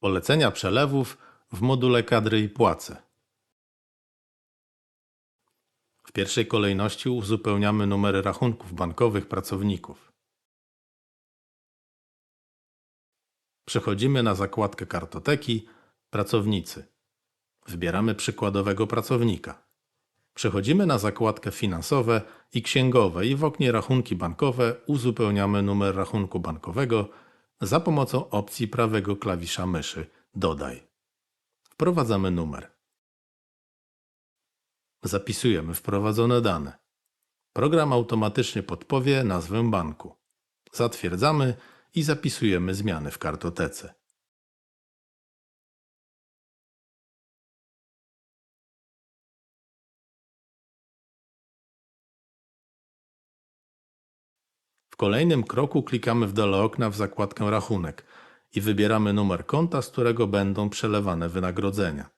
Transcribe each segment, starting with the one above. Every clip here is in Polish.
Polecenia przelewów w module kadry i płace. W pierwszej kolejności uzupełniamy numery rachunków bankowych pracowników. Przechodzimy na zakładkę kartoteki Pracownicy. Wybieramy przykładowego pracownika. Przechodzimy na zakładkę finansowe i księgowe i w oknie rachunki bankowe uzupełniamy numer rachunku bankowego za pomocą opcji prawego klawisza myszy Dodaj. Wprowadzamy numer. Zapisujemy wprowadzone dane. Program automatycznie podpowie nazwę banku. Zatwierdzamy i zapisujemy zmiany w kartotece. Kolejnym kroku klikamy w dole okna w zakładkę Rachunek i wybieramy numer konta, z którego będą przelewane wynagrodzenia.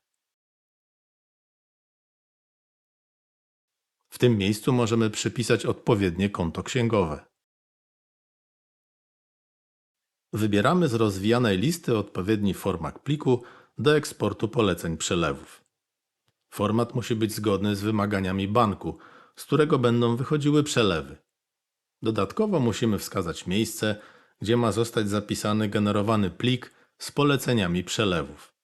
W tym miejscu możemy przypisać odpowiednie konto księgowe. Wybieramy z rozwijanej listy odpowiedni format pliku do eksportu poleceń przelewów. Format musi być zgodny z wymaganiami banku, z którego będą wychodziły przelewy. Dodatkowo musimy wskazać miejsce, gdzie ma zostać zapisany generowany plik z poleceniami przelewów.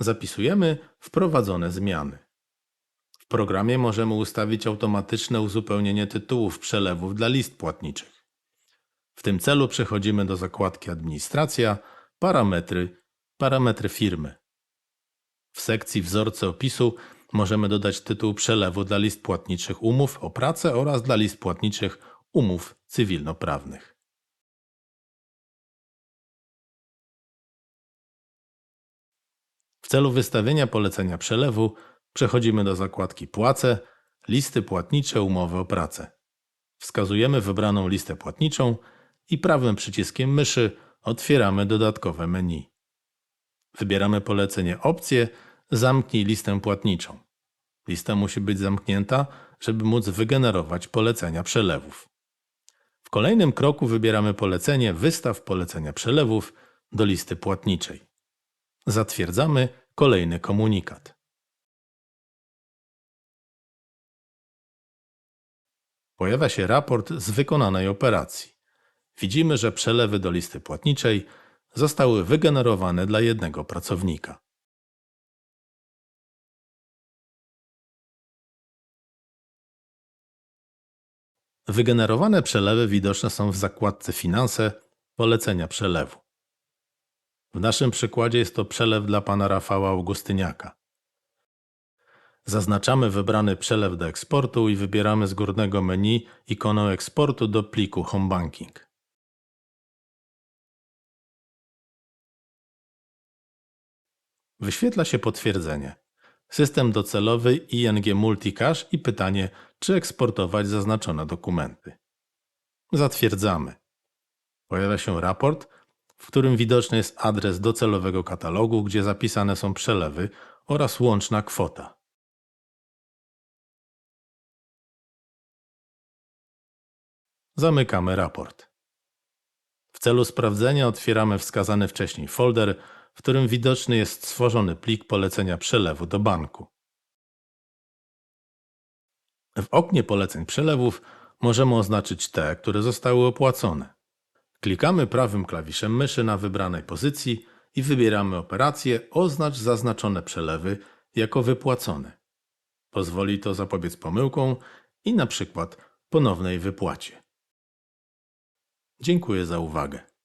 Zapisujemy wprowadzone zmiany. W programie możemy ustawić automatyczne uzupełnienie tytułów przelewów dla list płatniczych. W tym celu przechodzimy do zakładki Administracja, Parametry, Parametry firmy. W sekcji Wzorce opisu możemy dodać tytuł przelewu dla list płatniczych umów o pracę oraz dla list płatniczych umów cywilnoprawnych. W celu wystawienia polecenia przelewu przechodzimy do zakładki Płace, listy płatnicze, umowy o pracę. Wskazujemy wybraną listę płatniczą i prawym przyciskiem myszy otwieramy dodatkowe menu. Wybieramy polecenie Opcje Zamknij listę płatniczą. Lista musi być zamknięta, żeby móc wygenerować polecenia przelewów. W kolejnym kroku wybieramy polecenie Wystaw polecenia przelewów do listy płatniczej. Zatwierdzamy kolejny komunikat. Pojawia się raport z wykonanej operacji. Widzimy, że przelewy do listy płatniczej zostały wygenerowane dla jednego pracownika. Wygenerowane przelewy widoczne są w zakładce Finanse Polecenia przelewu. W naszym przykładzie jest to przelew dla pana Rafała Augustyniaka. Zaznaczamy wybrany przelew do eksportu i wybieramy z górnego menu ikonę eksportu do pliku Home Banking. Wyświetla się potwierdzenie. System docelowy ING Multicash i pytanie, czy eksportować zaznaczone dokumenty. Zatwierdzamy. Pojawia się raport, w którym widoczny jest adres docelowego katalogu, gdzie zapisane są przelewy oraz łączna kwota. Zamykamy raport. W celu sprawdzenia otwieramy wskazany wcześniej folder, w którym widoczny jest stworzony plik polecenia przelewu do banku. W oknie poleceń przelewów możemy oznaczyć te, które zostały opłacone. Klikamy prawym klawiszem myszy na wybranej pozycji i wybieramy operację Oznacz zaznaczone przelewy jako wypłacone. Pozwoli to zapobiec pomyłkom i na przykład ponownej wypłacie. Dziękuję za uwagę.